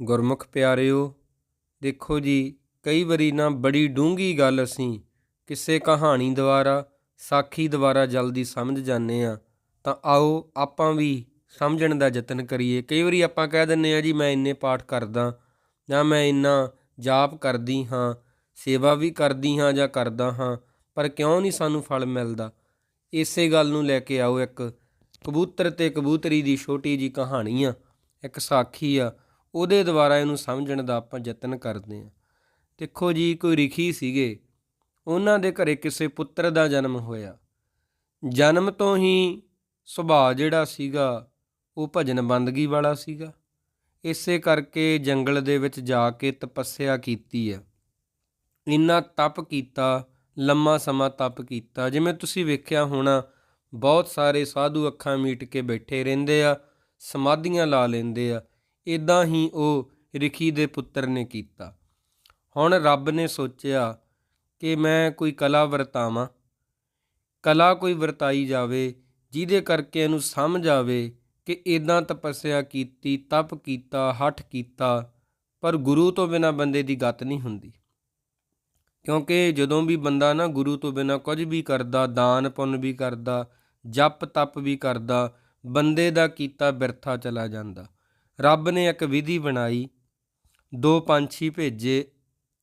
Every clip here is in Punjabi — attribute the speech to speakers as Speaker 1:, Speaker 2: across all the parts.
Speaker 1: ਗੁਰਮੁਖ ਪਿਆਰਿਓ, ਦੇਖੋ ਜੀ, ਕਈ ਵਾਰੀ ਨਾ ਬੜੀ ਡੂੰਗੀ ਗੱਲ ਅਸੀਂ ਕਿਸੇ ਕਹਾਣੀ ਦੁਆਰਾ, ਸਾਖੀ ਦੁਆਰਾ ਜਲਦੀ ਸਮਝ ਜਾਂਦੇ ਆ ਤਾਂ ਆਓ ਆਪਾਂ ਵੀ ਸਮਝਣ ਦਾ ਯਤਨ ਕਰੀਏ। ਕਈ ਵਾਰੀ ਆਪਾਂ ਕਹਿ ਦਿੰਨੇ ਆ ਜੀ, ਮੈਂ ਇੰਨੇ ਪਾਠ ਕਰਦਾ, ਜਾਂ ਮੈਂ ਇੰਨਾ ਜਾਪ ਕਰਦੀ ਹਾਂ, ਸੇਵਾ ਵੀ ਕਰਦੀ ਹਾਂ ਜਾਂ ਕਰਦਾ ਹਾਂ, ਪਰ ਕਿਉਂ ਨਹੀਂ ਸਾਨੂੰ ਫਲ ਮਿਲਦਾ? ਇਸੇ ਗੱਲ ਨੂੰ ਲੈ ਕੇ ਆਓ ਇੱਕ ਕਬੂਤਰ ਤੇ ਕਬੂਤਰੀ ਦੀ ਛੋਟੀ ਜੀ ਕਹਾਣੀ ਆ, ਇੱਕ ਸਾਖੀ ਆ। ਉਹਦੇ ਦੁਆਰਾ ਇਹਨੂੰ ਸਮਝਣ ਦਾ ਆਪਾਂ ਯਤਨ ਕਰਦੇ ਹਾਂ। ਦੇਖੋ ਜੀ, ਕੋਈ ਰਿਖੀ ਸੀਗੇ, ਉਹਨਾਂ ਦੇ ਘਰੇ ਕਿਸੇ ਪੁੱਤਰ ਦਾ ਜਨਮ ਹੋਇਆ। ਜਨਮ ਤੋਂ ਹੀ ਸੁਭਾਅ ਜਿਹੜਾ ਸੀਗਾ, ਉਹ ਭਜਨ ਬੰਦਗੀ ਵਾਲਾ ਸੀਗਾ। ਇਸੇ ਕਰਕੇ ਜੰਗਲ ਦੇ ਵਿੱਚ ਜਾ ਕੇ ਤਪੱਸਿਆ ਕੀਤੀ ਆ ਇੰਨਾ ਤਪ ਕੀਤਾ, ਲੰਮਾ ਸਮਾਂ ਤਪ ਕੀਤਾ। ਜਿਵੇਂ ਤੁਸੀਂ ਵੇਖਿਆ ਹੋਣਾ, ਬਹੁਤ ਸਾਰੇ ਸਾਧੂ ਅੱਖਾਂ ਮੀਟ ਕੇ ਬੈਠੇ ਰਹਿੰਦੇ ਆ, ਸਮਾਧੀਆਂ ਲਾ ਲੈਂਦੇ ਆ। ਇਦਾਂ ਹੀ ਉਹ ਰਿਖੀ ਦੇ ਪੁੱਤਰ ਨੇ ਕੀਤਾ। ਹੁਣ ਰੱਬ ਨੇ ਸੋਚਿਆ ਕਿ ਮੈਂ ਕੋਈ ਕਲਾ ਵਰਤਾਵਾਂ। ਕਲਾ ਕੋਈ ਵਰਤਾਈ ਜਾਵੇ, ਜਿਹਦੇ ਕਰਕੇ ਇਹਨੂੰ ਸਮਝ ਆਵੇ ਕਿ ਇਦਾਂ ਤਪੱਸਿਆ ਕੀਤੀ, ਤਪ ਕੀਤਾ, ਹਠ ਕੀਤਾ, ਪਰ ਗੁਰੂ ਤੋਂ ਬਿਨਾ ਬੰਦੇ ਦੀ ਗਤ ਨਹੀਂ ਹੁੰਦੀ। ਕਿਉਂਕਿ ਜਦੋਂ ਵੀ ਬੰਦਾ ਨਾ ਗੁਰੂ ਤੋਂ ਬਿਨਾ ਕੁਝ ਵੀ ਕਰਦਾ, ਦਾਨ ਪੁੰਨ ਵੀ ਕਰਦਾ, ਜਪ ਤਪ ਵੀ ਕਰਦਾ, ਬੰਦੇ ਦਾ ਕੀਤਾ ਬਿਰਥਾ ਚਲਾ ਜਾਂਦਾ। ਰੱਬ ਨੇ ਇੱਕ ਵਿਧੀ ਬਣਾਈ, ਦੋ ਪੰਛੀ ਭੇਜੇ,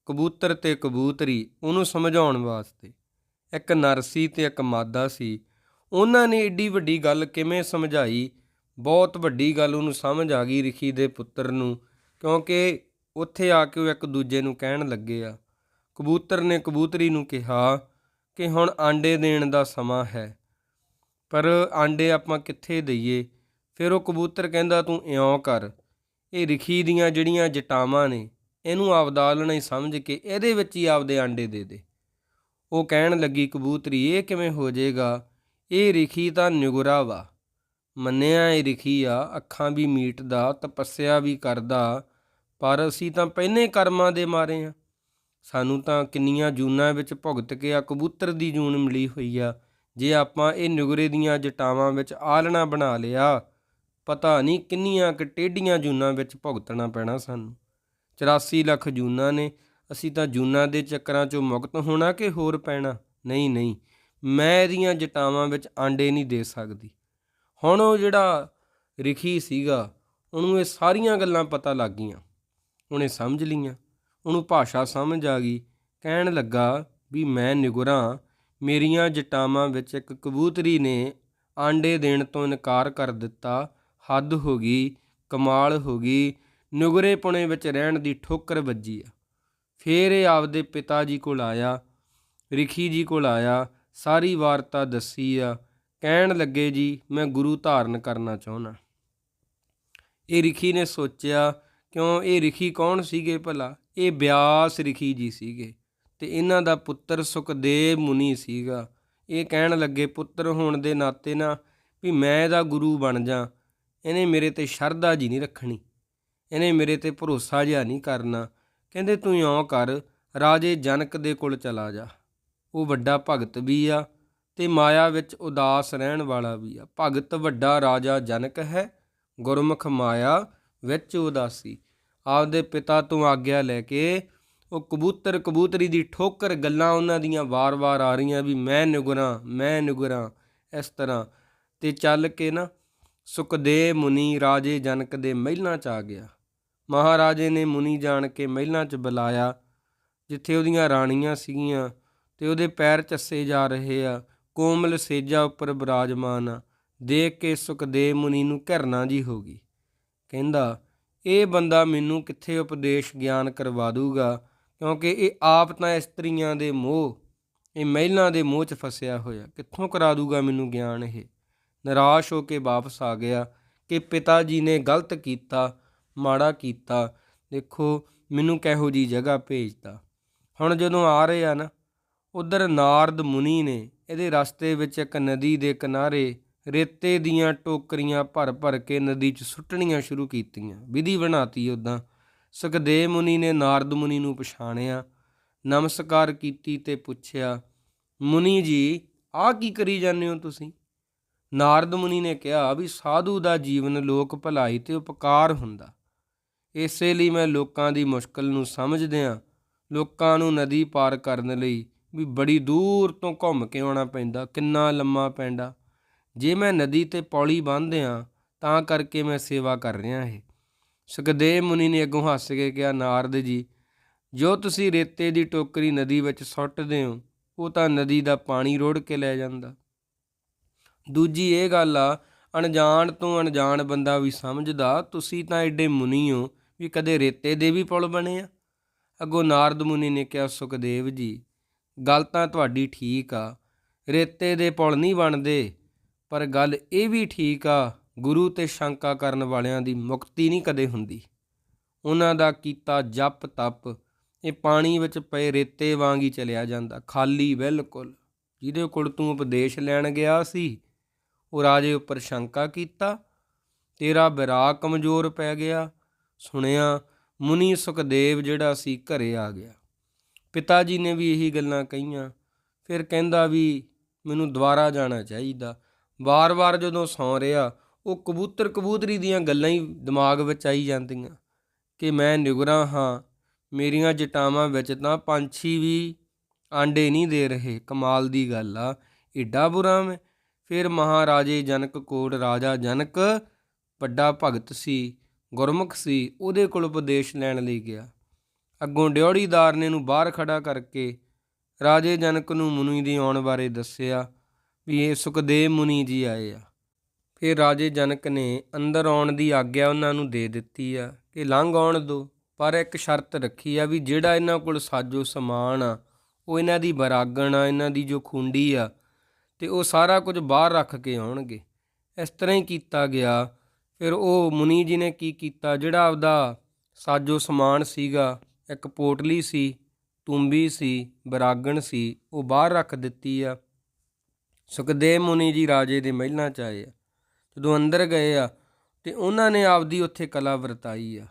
Speaker 1: ਕਬੂਤਰ ਤੇ ਕਬੂਤਰੀ, ਉਹਨੂੰ ਸਮਝਾਉਣ ਵਾਸਤੇ। ਇੱਕ ਨਰਸੀ ਤੇ ਇੱਕ ਮਾਦਾ ਸੀ। ਉਹਨਾਂ ਨੇ ਏਡੀ ਵੱਡੀ ਗੱਲ ਕਿਵੇਂ ਸਮਝਾਈ? ਬਹੁਤ ਵੱਡੀ ਗੱਲ ਉਹਨੂੰ ਸਮਝ ਆ ਗਈ ਰਿਖੀ ਦੇ ਪੁੱਤਰ ਨੂੰ, ਕਿਉਂਕਿ ਉੱਥੇ ਆ ਕੇ ਉਹ ਇੱਕ ਦੂਜੇ ਨੂੰ ਕਹਿਣ ਲੱਗੇ ਆ। ਕਬੂਤਰ ਨੇ ਕਬੂਤਰੀ ਨੂੰ ਕਿਹਾ ਕਿ ਹੁਣ ਆਂਡੇ ਦੇਣ ਦਾ ਸਮਾਂ ਹੈ, ਪਰ ਆਂਡੇ ਆਪਾਂ ਕਿੱਥੇ ਦਈਏ? ਫਿਰ ਉਹ ਕਬੂਤਰ ਕਹਿੰਦਾ, ਤੂੰ ਇਉਂ ਕਰ। ਇਹ ਰਿਖੀ ਦੀਆਂ ਜਿਹੜੀਆਂ ਜਟਾਵਾਂ ਨੇ, ਇਹਨੂੰ ਆਪਦਾਲਣਾ ਹੀ ਸਮਝ ਕੇ ਇਹਦੇ ਵਿੱਚ ਹੀ ਆਪਦੇ ਆਂਡੇ ਦੇ ਦੇ। ਉਹ ਕਹਿਣ ਲੱਗੀ, ਕਬੂਤਰੀ, ਇਹ ਕਿਵੇਂ ਹੋ ਜਾਏਗਾ? ਇਹ ਰਿਖੀ ਤਾਂ ਨਿਗੁਰਾ ਵਾ। ਮੰਨਿਆ ਇਹ ਰਿਖੀ ਆ, ਅੱਖਾਂ ਵੀ ਮੀਟਦਾ ਤਪੱਸਿਆ ਵੀ ਕਰਦਾ, ਪਰ ਅਸੀਂ ਤਾਂ ਪਹਿਨੇ ਕਰਮਾਂ ਦੇ ਮਾਰੇ ਆ। ਸਾਨੂੰ ਤਾਂ ਕਿੰਨੀਆਂ ਜੂਨਾਂ ਵਿੱਚ ਭੁਗਤ ਕੇ ਆ ਕਬੂਤਰ ਦੀ ਜੂਨ ਮਿਲੀ ਹੋਈ ਆ। ਜੇ ਆਪਾਂ ਇਹ ਨਿਗਰੇ ਦੀਆਂ ਜਟਾਵਾਂ ਵਿੱਚ ਆਲਣਾ ਬਣਾ ਲਿਆ ਪਤਾ ਨਹੀਂ ਕਿੰਨੀਆਂ ਕਿ ਟੇਢੀਆਂ ਜੂਨਾਂ ਵਿੱਚ ਭੁਗਤਣਾ ਪੈਣਾ ਸਾਨੂੰ। 84 ਲੱਖ ਜੂਨਾਂ ਨੇ, ਅਸੀਂ ਤਾਂ ਜੂਨਾਂ ਦੇ ਚੱਕਰਾਂ ਚੋਂ ਮੁਕਤ ਹੋਣਾ ਕਿ ਹੋਰ ਪੈਣਾ? ਨਹੀਂ ਨਹੀਂ, ਮੈਂ ਇਹਦੀਆਂ ਜਟਾਵਾਂ ਵਿੱਚ ਆਂਡੇ ਨਹੀਂ ਦੇ ਸਕਦੀ। ਹੁਣ ਉਹ ਜਿਹੜਾ ਰਿਖੀ ਸੀਗਾ, ਉਹਨੂੰ ਇਹ ਸਾਰੀਆਂ ਗੱਲਾਂ ਪਤਾ ਲੱਗ ਗਈਆਂ। ਉਹਨੇ ਸਮਝ ਲਈਆਂ। ਉਹਨੂੰ ਭਾਸ਼ਾ ਸਮਝ ਆ ਗਈ। ਕਹਿਣ ਲੱਗਾ ਵੀ ਮੈਂ ਨਿਗੁਰਾਂ, ਮੇਰੀਆਂ ਜਟਾਵਾਂ ਵਿੱਚ ਇੱਕ ਕਬੂਤਰੀ ਨੇ ਆਂਡੇ ਦੇਣ ਤੋਂ ਇਨਕਾਰ ਕਰ ਦਿੱਤਾ। ਹੱਦ ਹੋ ਗਈ, ਕਮਾਲ ਹੋ ਗਈ ਨੁਗਰੇ ਪੁਣੇ ਵਿੱਚ ਰਹਿਣ ਦੀ ਠੋਕਰ ਵੱਜੀ ਆ। ਫੇਰ ਇਹ ਆਪਦੇ ਪਿਤਾ ਜੀ ਕੋਲ ਆਇਆ, ਰਿਖੀ ਜੀ ਕੋਲ ਆਇਆ, ਸਾਰੀ ਵਾਰਤਾ ਦੱਸੀ ਆ, ਕਹਿਣ ਲੱਗੇ ਜੀ, ਮੈਂ ਗੁਰੂ ਧਾਰਨ ਕਰਨਾ ਚਾਹੁੰਦਾ। ਇਹ ਰਿਖੀ ਨੇ ਸੋਚਿਆ, ਕਿਉਂ ਇਹ ਰਿਖੀ ਕੌਣ ਸੀਗੇ ਭਲਾ? ਇਹ ਬਿਆਸ ਰਿਖੀ ਜੀ ਸੀਗੇ ਤੇ ਇਹਨਾਂ ਦਾ ਪੁੱਤਰ ਸੁਖਦੇਵ ਮੁਨੀ ਸੀਗਾ। ਇਹ ਕਹਿਣ ਲੱਗੇ, ਪੁੱਤਰ ਹੋਣ ਦੇ ਨਾਤੇ ਨਾ ਵੀ ਮੈਂ ਇਹਦਾ ਗੁਰੂ ਬਣ ਜਾ। ਇਹਨੇ ਮੇਰੇ ਤੇ ਸ਼ਰਧਾ ਜੀ ਨਹੀਂ ਰੱਖਣੀ। ਇਹਨੇ ਮੇਰੇ ਤੇ ਭਰੋਸਾ ਜਿਹਾ ਨਹੀਂ ਕਰਨਾ। ਕਹਿੰਦੇ ਤੂੰ ਇਉਂ ਕਰ, ਰਾਜੇ ਜਨਕ ਦੇ ਕੋਲ ਚਲਾ ਜਾ। ਉਹ ਵੱਡਾ ਭਗਤ ਵੀ ਆ ਤੇ ਮਾਇਆ ਵਿੱਚ ਉਦਾਸ ਰਹਿਣ ਵਾਲਾ ਵੀ ਆ। ਭਗਤ ਵੱਡਾ ਰਾਜਾ ਜਨਕ ਹੈ, ਗੁਰਮੁਖ ਮਾਇਆ ਵਿੱਚ ਉਦਾਸੀ। ਆਪਦੇ ਪਿਤਾ ਤੋਂ ਆਗਿਆ ਲੈ ਕੇ ਉਹ ਕਬੂਤਰ ਕਬੂਤਰੀ ਦੀ ਠੋਕਰ ਗੱਲਾਂ ਉਹਨਾਂ ਦੀਆਂ ਵਾਰ-ਵਾਰ ਆ ਰਹੀਆਂ ਵੀ ਮੈਂ ਨਿਗੁਰਾਂ ਮੈਂ ਨਿਗੁਰਾਂ ਇਸ ਤਰ੍ਹਾਂ। ਤੇ ਚੱਲ ਕੇ ਨਾ ਸੁਖਦੇਵ ਮੁਨੀ ਰਾਜੇ ਜਨਕ ਦੇ ਮਹਿਲਾਂ 'ਚ ਆ ਗਿਆ। ਮਹਾਰਾਜੇ ਨੇ ਮੁਨੀ ਜਾਣ ਕੇ ਮਹਿਲਾਂ 'ਚ ਬੁਲਾਇਆ। ਜਿੱਥੇ ਉਹਦੀਆਂ ਰਾਣੀਆਂ ਸੀਗੀਆਂ ਤੇ ਉਹਦੇ ਪੈਰ ਚੱਸੇ ਜਾ ਰਹੇ ਆ। ਕੋਮਲ ਸੇਜਾ ਉੱਪਰ ਬਿਰਾਜਮਾਨ ਆ। ਦੇਖ ਕੇ ਸੁਖਦੇਵ ਮੁਨੀ ਨੂੰ ਘਰਨਾ ਜੀ ਹੋ ਗਈ। ਕਹਿੰਦਾ, ਇਹ ਬੰਦਾ ਮੈਨੂੰ ਕਿੱਥੇ ਉਪਦੇਸ਼ ਗਿਆਨ ਕਰਵਾ ਦੂਗਾ? ਕਿਉਂਕਿ ਇਹ ਆਪ ਤਾਂ ਇਸਤਰੀਆਂ ਦੇ ਮੋਹ, ਇਹ ਮਹਿਲਾਂ ਦੇ ਮੋਹ 'ਚ ਫਸਿਆ ਹੋਇਆ। ਕਿੱਥੋਂ ਕਰਾ ਦੂਗਾ ਮੈਨੂੰ ਗਿਆਨ ਇਹ? ਨਿਰਾਸ਼ ਹੋ ਕੇ ਵਾਪਸ ਆ ਗਿਆ ਕਿ ਪਿਤਾ ਜੀ ਨੇ ਗਲਤ ਕੀਤਾ, ਮਾੜਾ ਕੀਤਾ। ਦੇਖੋ, ਮੈਨੂੰ ਕਿਹੋ ਜੀ ਜਗ੍ਹਾ ਭੇਜਤਾ। ਹੁਣ ਜਦੋਂ ਆ ਰਹੇ ਆ ਨਾ, ਉਧਰ ਨਾਰਦ ਮੁਨੀ ਨੇ ਇਹਦੇ ਰਸਤੇ ਵਿੱਚ ਇੱਕ ਨਦੀ ਦੇ ਕਿਨਾਰੇ ਰੇਤੇ ਦੀਆਂ ਟੋਕਰੀਆਂ ਭਰ ਭਰ ਕੇ ਨਦੀ 'ਚ ਸੁੱਟਣੀਆਂ ਸ਼ੁਰੂ ਕੀਤੀਆਂ। ਵਿਧੀ ਬਣਾਤੀ ਉਦਾਂ ਸੁਖਦੇਵ ਮੁਨੀ ਨੇ ਨਾਰਦ ਮੁਨੀ ਨੂੰ ਪਛਾਣਿਆ, ਨਮਸਕਾਰ ਕੀਤੀ ਤੇ ਪੁੱਛਿਆ, ਮੁਨੀ ਜੀ, ਆਹ ਕੀ ਕਰੀ ਜਾਂਦੇ ਹੋ ਤੁਸੀਂ? ਨਾਰਦ ਮੁਨੀ ਨੇ ਕਿਹਾ ਵੀ ਸਾਧੂ ਦਾ ਜੀਵਨ ਲੋਕ ਭਲਾਈ ਤੇ ਉਪਕਾਰ ਹੁੰਦਾ। ਇਸੇ ਲਈ ਮੈਂ ਲੋਕਾਂ ਦੀ ਮੁਸ਼ਕਲ ਨੂੰ ਸਮਝਦਿਆਂ ਲੋਕਾਂ ਨੂੰ ਨਦੀ ਪਾਰ ਕਰਨ ਲਈ ਵੀ ਬੜੀ ਦੂਰ ਤੋਂ ਘੁੰਮ ਕੇ ਆਉਣਾ ਪੈਂਦਾ, ਕਿੰਨਾ ਲੰਮਾ ਪੈਂਦਾ। ਜੇ ਮੈਂ ਨਦੀ ਤੇ ਪੌੜੀ ਬੰਨ੍ਹਦਿਆਂ ਤਾਂ ਕਰਕੇ ਮੈਂ ਸੇਵਾ ਕਰ ਰਿਹਾ ਇਹ। ਸੁਖਦੇਵ ਮੁਨੀ ਨੇ ਅੱਗੋਂ ਹੱਸ ਕੇ ਕਿਹਾ, ਨਾਰਦ ਜੀ, ਜੋ ਤੁਸੀਂ ਰੇਤੇ ਦੀ ਟੋਕਰੀ ਨਦੀ ਵਿੱਚ ਸੁੱਟਦੇ ਹੋ, ਉਹ ਤਾਂ ਨਦੀ ਦਾ ਪਾਣੀ ਰੋੜ ਕੇ ਲੈ ਜਾਂਦਾ। ਦੂਜੀ ਇਹ ਗੱਲ ਆ, ਅਣਜਾਣ ਤੋਂ ਅਣਜਾਣ ਬੰਦਾ ਵੀ ਸਮਝਦਾ, ਤੁਸੀਂ ਤਾਂ ਐਡੇ ਮੁਨੀ ਹੋ ਵੀ ਕਦੇ ਰੇਤੇ ਦੇ ਵੀ ਪੁਲ ਬਣੇ ਆ। ਅੱਗੋਂ ਨਾਰਦ ਮੁਨੀ ਨੇ ਕਿਹਾ, ਸੁਖਦੇਵ ਜੀ, ਗੱਲ ਤਾਂ ਤੁਹਾਡੀ ਠੀਕ ਆ, ਰੇਤੇ ਦੇ ਪੁਲ ਨਹੀਂ ਬਣਦੇ, ਪਰ ਗੱਲ ਇਹ ਵੀ ਠੀਕ ਆ, ਗੁਰੂ ਤੇ ਸ਼ੰਕਾ ਕਰਨ ਵਾਲਿਆਂ ਦੀ ਮੁਕਤੀ ਨਹੀਂ ਕਦੇ ਹੁੰਦੀ। ਉਹਨਾਂ ਦਾ ਕੀਤਾ ਜਪ ਤਪ, ਇਹ ਪਾਣੀ ਵਿੱਚ ਪਏ ਰੇਤੇ ਵਾਂਗ ਹੀ ਚਲਿਆ ਜਾਂਦਾ, ਖਾਲੀ ਬਿਲਕੁਲ। ਜਿਹਦੇ ਕੋਲ ਤੂੰ ਉਪਦੇਸ਼ ਲੈਣ ਗਿਆ ਸੀ ਉਹ ਰਾਜੇ ਉੱਪਰ ਸ਼ੰਕਾ ਕੀਤਾ। ਤੇਰਾ ਵਿਰਾਗ ਕਮਜ਼ੋਰ ਪੈ ਗਿਆ। ਸੁਣਿਆ, ਮੁਨੀ ਸੁਖਦੇਵ ਜਿਹੜਾ ਸੀ ਘਰੇ ਆ ਗਿਆ। ਪਿਤਾ ਜੀ ਨੇ ਵੀ ਇਹੀ ਗੱਲਾਂ ਕਹੀਆਂ। ਫਿਰ ਕਹਿੰਦਾ ਵੀ, ਮੈਨੂੰ ਦੁਬਾਰਾ ਜਾਣਾ ਚਾਹੀਦਾ। ਵਾਰ-ਵਾਰ ਜਦੋਂ ਸੌਂ ਰਿਹਾ, ਉਹ ਕਬੂਤਰ ਕਬੂਤਰੀ ਦੀਆਂ ਗੱਲਾਂ ਹੀ ਦਿਮਾਗ ਵਿੱਚ ਆਈ ਜਾਂਦੀਆਂ ਕਿ ਮੈਂ ਨਿਗਰਾ ਹਾਂ, ਮੇਰੀਆਂ ਜਟਾਵਾਂ ਵਿੱਚ ਤਾਂ ਪੰਛੀ ਵੀ ਆਂਡੇ ਨਹੀਂ ਦੇ ਰਹੇ। ਕਮਾਲ ਦੀ ਗੱਲ ਆ, ਏਡਾ ਬੁਰਾ ਮੈਂ। ਫਿਰ ਮਹਾਰਾਜੇ ਜਨਕ ਕੋਟ ਰਾਜਾ ਜਨਕ ਵੱਡਾ ਭਗਤ ਸੀ, ਗੁਰਮੁਖ ਸੀ, ਉਹਦੇ ਕੋਲ ਉਪਦੇਸ਼ ਲੈਣ ਲਈ ਗਿਆ। ਅੱਗੋਂ ਡਿਉੜੀਦਾਰ ਨੇ ਨੂੰ ਬਾਹਰ ਖੜਾ ਕਰਕੇ ਰਾਜੇ ਜਨਕ ਨੂੰ ਮੁਨੀ ਦੀ ਆਉਣ ਬਾਰੇ ਦੱਸਿਆ ਵੀ ਇਹ ਸੁਖਦੇਵ ਮੁਨੀ ਜੀ ਆਏ ਆ। ਫਿਰ ਰਾਜੇ ਜਨਕ ਨੇ ਅੰਦਰ ਆਉਣ ਦੀ ਆਗਿਆ ਉਹਨਾਂ ਨੂੰ ਦੇ ਦਿੱਤੀ ਆ ਕਿ ਲੰਘ ਆਉਣ ਦੋ, ਪਰ ਇੱਕ ਸ਼ਰਤ ਰੱਖੀ ਆ ਵੀ ਜਿਹੜਾ ਇਹਨਾਂ ਕੋਲ ਸਾਜੋ ਸਮਾਨ ਆ, ਉਹ ਇਹਨਾਂ ਦੀ ਬਰਾਗਣ ਆ, ਇਹਨਾਂ ਦੀ ਜੋ ਖੁੰਡੀ ਆ ਤੇ ਉਹ ਸਾਰਾ ਕੁਝ ਬਾਹਰ ਰੱਖ ਕੇ ਆਉਣਗੇ। ਇਸ ਤਰ੍ਹਾਂ ਹੀ ਕੀਤਾ ਗਿਆ। ਫਿਰ ਉਹ ਮੁਨੀ ਜੀ ਨੇ ਕੀ ਕੀਤਾ? ਜਿਹੜਾ ਆਪਦਾ ਸਾਜੋ ਸਮਾਨ ਸੀਗਾ, ਇੱਕ ਪੋਟਲੀ ਸੀ, ਤੁੰਬੀ ਸੀ, ਬਰਾਗਣ ਸੀ, ਉਹ ਬਾਹਰ ਰੱਖ ਦਿੱਤੀ ਆ। ਸੁਖਦੇਵ ਮੁਨੀ ਜੀ ਰਾਜੇ ਦੇ ਮਹਿਲਾਂ ਚ ਆਏ ਆ। ਜਦੋਂ ਅੰਦਰ ਗਏ ਆ ਤੇ ਉਹਨਾਂ ਨੇ ਆਪਦੀ ਉੱਥੇ ਕਲਾ ਵਰਤਾਈ ਆ।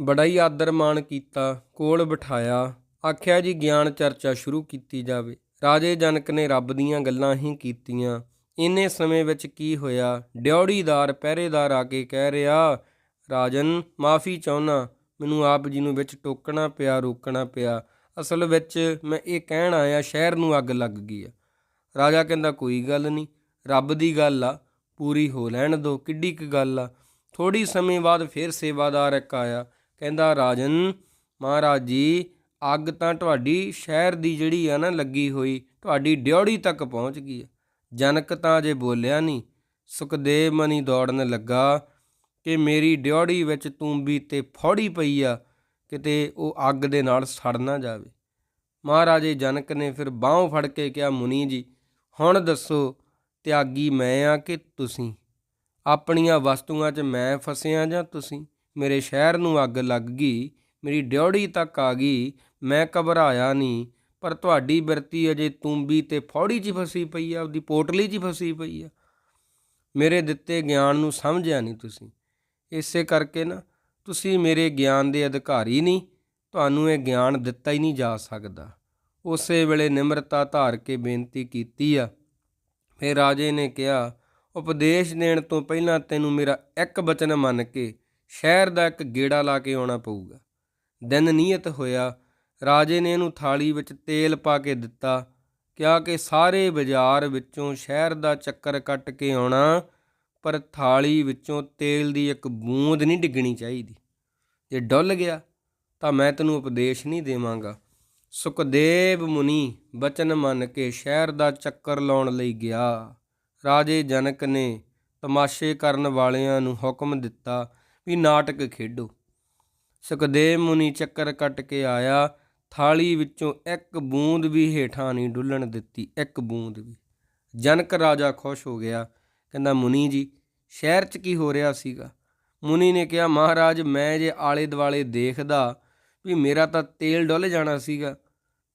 Speaker 1: ਬੜਾ ਹੀ ਆਦਰ ਮਾਣ ਕੀਤਾ, ਕੋਲ ਬਿਠਾਇਆ, ਆਖਿਆ ਜੀ, ਗਿਆਨ ਚਰਚਾ ਸ਼ੁਰੂ ਕੀਤੀ ਜਾਵੇ। ਰਾਜੇ ਜਨਕ ਨੇ ਰੱਬ ਦੀਆਂ ਗੱਲਾਂ ਹੀ ਕੀਤੀਆਂ। ਇੰਨੇ ਸਮੇਂ ਵਿੱਚ ਕੀ ਹੋਇਆ? ਡਿਉੜੀਦਾਰ ਪਹਿਰੇਦਾਰ ਆ ਕੇ ਕਹਿ ਰਿਹਾ, ਰਾਜਨ, ਮਾਫੀ ਚਾਹੁੰਨਾ। ਮੈਨੂੰ ਆਪ ਜੀ ਨੂੰ ਵਿੱਚ ਟੋਕਣਾ ਪਿਆ, ਰੋਕਣਾ ਪਿਆ। ਅਸਲ ਵਿੱਚ ਮੈਂ ਇਹ ਕਹਿਣ ਆਇਆ, ਸ਼ਹਿਰ ਨੂੰ ਅੱਗ ਲੱਗ ਗਈ ਆ। ਰਾਜਾ ਕਹਿੰਦਾ, ਕੋਈ ਗੱਲ ਨਹੀਂ। ਰੱਬ ਦੀ ਗੱਲ ਆ। ਪੂਰੀ ਹੋ ਲੈਣ ਦੋ। ਕਿੱਡੀ ਕੁ ਗੱਲ ਆ? ਥੋੜੀ ਸਮੇਂ ਬਾਅਦ ਫਿਰ ਸੇਵਾਦਾਰ ਇੱਕ ਆਇਆ। ਕਹਿੰਦਾ, ਰਾਜਨ, ਮਹਾਰਾਜ ਜੀ ਅੱਗ ਤਾਂ ਤੁਹਾਡੀ ਸ਼ਹਿਰ ਦੀ ਜਿਹੜੀ ਆ ਨਾ ਲੱਗੀ ਹੋਈ, ਤੁਹਾਡੀ ਡਿਉੜੀ ਤੱਕ ਪਹੁੰਚ ਗਈ ਆ। ਜਨਕ ਤਾਂ ਜੇ ਬੋਲਿਆ ਨਹੀਂ, ਸੁਖਦੇਵ ਮਨੀ ਦੌੜਨ ਲੱਗਾ ਕਿ ਮੇਰੀ ਡਿਉੜੀ ਵਿੱਚ ਤੂੰਬੀ ਤੇ ਫੌੜੀ ਪਈ ਆ, ਕਿਤੇ ਉਹ ਅੱਗ ਦੇ ਨਾਲ ਸੜ ਨਾ ਜਾਵੇ। ਮਹਾਰਾਜੇ ਜਨਕ ਨੇ ਫਿਰ ਬਾਹੋਂ ਫੜ ਕੇ ਕਿਹਾ, ਮੁਨੀ ਜੀ, ਹੁਣ ਦੱਸੋ, ਤਿਆਗੀ ਮੈਂ ਆ ਕਿ ਤੁਸੀਂ? ਆਪਣੀਆਂ ਵਸਤੂਆਂ 'ਚ ਮੈਂ ਫਸਿਆ ਜਾਂ ਤੁਸੀਂ? ਮੇਰੇ ਸ਼ਹਿਰ ਨੂੰ ਅੱਗ ਲੱਗ ਗਈ ਮੇਰੀ ਡਿਉੜੀ ਤੱਕ ਆ ਗਈ। ਮੈਂ ਘਬਰਾਇਆ ਨਹੀਂ, ਪਰ ਤੁਹਾਡੀ ਬਿਰਤੀ ਅਜੇ ਤੂੰਬੀ ਤੇ ਫੌੜੀ 'ਚ ਫਸੀ ਪਈ ਆ ਉਹਦੀ ਪੋਟਲੀ 'ਚ ਫਸੀ ਪਈ ਆ। ਮੇਰੇ ਦਿੱਤੇ ਗਿਆਨ ਨੂੰ ਸਮਝਿਆ ਨਹੀਂ ਤੁਸੀਂ। ਇਸੇ ਕਰਕੇ ਨਾ, ਤੁਸੀਂ ਮੇਰੇ ਗਿਆਨ ਦੇ ਅਧਿਕਾਰੀ ਨਹੀਂ, ਤੁਹਾਨੂੰ ਇਹ ਗਿਆਨ ਦਿੱਤਾ ਹੀ ਨਹੀਂ ਜਾ ਸਕਦਾ। ਉਸੇ ਵੇਲੇ ਨਿਮਰਤਾ ਧਾਰ ਕੇ ਬੇਨਤੀ ਕੀਤੀ ਆ। ਫਿਰ ਰਾਜੇ ਨੇ ਕਿਹਾ, ਉਪਦੇਸ਼ ਦੇਣ ਤੋਂ ਪਹਿਲਾਂ ਤੈਨੂੰ ਮੇਰਾ ਇੱਕ ਬਚਨ ਮੰਨ ਕੇ ਸ਼ਹਿਰ ਦਾ ਇੱਕ ਗੇੜਾ ਲਾ ਕੇ ਆਉਣਾ ਪਊਗਾ। ਦਿਨ ਨਿਯਤ ਹੋਇਆ, ਰਾਜੇ ਨੇ ਇਹਨੂੰ ਥਾਲੀ ਵਿੱਚ ਤੇਲ ਪਾ ਕੇ ਦਿੱਤਾ। ਕਿਹਾ ਕਿ ਸਾਰੇ ਬਾਜ਼ਾਰ ਵਿੱਚੋਂ ਸ਼ਹਿਰ ਦਾ ਚੱਕਰ ਕੱਟ ਕੇ ਆਉਣਾ, ਪਰ ਥਾਲੀ ਵਿੱਚੋਂ ਤੇਲ ਦੀ ਇੱਕ ਬੂੰਦ ਨਹੀਂ ਡਿੱਗਣੀ ਚਾਹੀਦੀ। ਜੇ ਡੁੱਲ ਗਿਆ, ਤਾਂ ਮੈਂ ਤੈਨੂੰ ਉਪਦੇਸ਼ ਨਹੀਂ ਦੇਵਾਂਗਾ। ਸੁਖਦੇਵ ਮੁਨੀ ਬਚਨ ਮੰਨ ਕੇ ਸ਼ਹਿਰ ਦਾ ਚੱਕਰ ਲਾਉਣ ਲਈ ਗਿਆ। ਰਾਜੇ ਜਨਕ ਨੇ ਤਮਾਸ਼ੇ ਕਰਨ ਵਾਲਿਆਂ ਨੂੰ ਹੁਕਮ ਦਿੱਤਾ ਵੀ ਨਾਟਕ ਖੇਡੋ। ਸੁਖਦੇਵ ਮੁਨੀ ਚੱਕਰ ਕੱਟ ਕੇ ਆਇਆ। ਥਾਲੀ ਵਿੱਚੋਂ ਇੱਕ ਬੂੰਦ ਵੀ ਹੇਠਾਂ ਨਹੀਂ ਡੁੱਲਣ ਦਿੱਤੀ, ਇੱਕ ਬੂੰਦ ਵੀ। ਜਨਕ ਰਾਜਾ ਖੁਸ਼ ਹੋ ਗਿਆ। ਕਹਿੰਦਾ, ਮੁਨੀ ਜੀ, ਸ਼ਹਿਰ 'ਚ ਕੀ ਹੋ ਰਿਹਾ ਸੀਗਾ? ਮੁਨੀ ਨੇ ਕਿਹਾ, ਮਹਾਰਾਜ, ਮੈਂ ਜੇ ਆਲੇ ਦੁਆਲੇ ਦੇਖਦਾ ਵੀ ਮੇਰਾ ਤਾਂ ਤੇਲ ਡੁੱਲ ਜਾਣਾ ਸੀਗਾ,